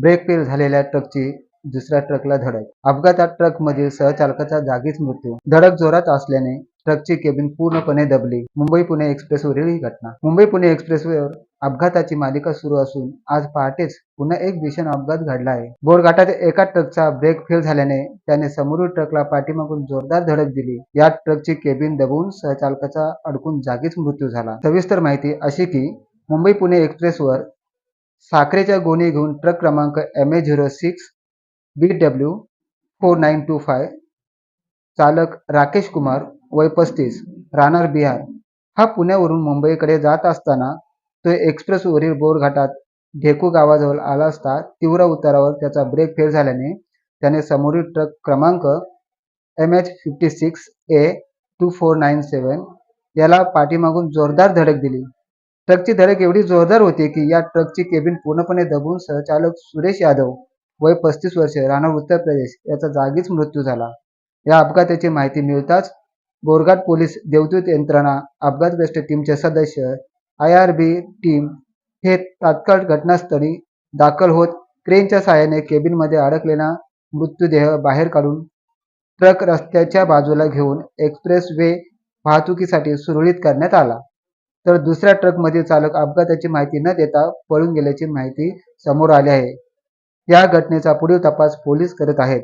Brake fail झालेल्या ट्रकची दुसऱ्या ट्रकला धडक. अपघातात ट्रकमधील सहचालकाचा जागीच मृत्यू. धडक जोरात असल्याने ट्रकची केबिन पूर्णपणे दबली. मुंबई पुणे एक्सप्रेसवरील ही घटना. मुंबई पुणे एक्सप्रेसवर अपघाताची मालिका सुरू असून आज पहाटेच पुन्हा एक भीषण अपघात घडला आहे. बोरघाटाच्या एका ट्रकचा ब्रेक फेल झाल्याने त्याने समोरील ट्रकला पाठीमागून जोरदार धडक दिली. या ट्रकची केबिन दबवून सहचालकाचा अडकून जागीच मृत्यू झाला. सविस्तर माहिती अशी की मुंबई पुणे एक्सप्रेसवर साखरेच्या गोणी घेऊन ट्रक क्रमांक M A zero six B W four nine two five चालक राकेश कुमार वय पस्तीस राहणार बिहार. हा पुण्यावरून मुंबईकडे जात असताना तो एक्सप्रेसवरील बोरघाटात ढेकू गावाजवळ आला असता तीव्र उतारावर त्याचा ब्रेक फेल झाल्याने त्याने समोरील ट्रक क्रमांक M H fifty six A two four nine seven याला पाठीमागून जोरदार धडक दिली. ट्रकची धडक एवढी जोरदार होती की या ट्रकची केबिन पूर्णपणे दबून सहचालक सुरेश यादव वय पस्तीस वर्षे राहणार उत्तर प्रदेश याचा जागीच मृत्यू झाला. या अपघाताची माहिती मिळताच बोरघाट पोलीस देवदूत यंत्रणा अपघातग्रस्त टीमचे सदस्य आय आर बी टीम हे तात्काळ घटनास्थळी दाखल होत क्रेनच्या सहाय्याने केबिनमध्ये अडकलेला मृत्यूदेह बाहेर काढून ट्रक रस्त्याच्या बाजूला घेऊन एक्सप्रेस वे वाहतुकीसाठी सुरळीत करण्यात आला. तर दुसऱ्या ट्रकमधील चालक अपघाताची माहिती न देता पळून गेल्याची माहिती समोर आली आहे. या घटनेचा पुढील तपास पोलीस करत आहेत.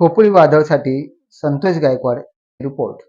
खोपळी वादळसाठी संतोष गायकवाड रिपोर्ट.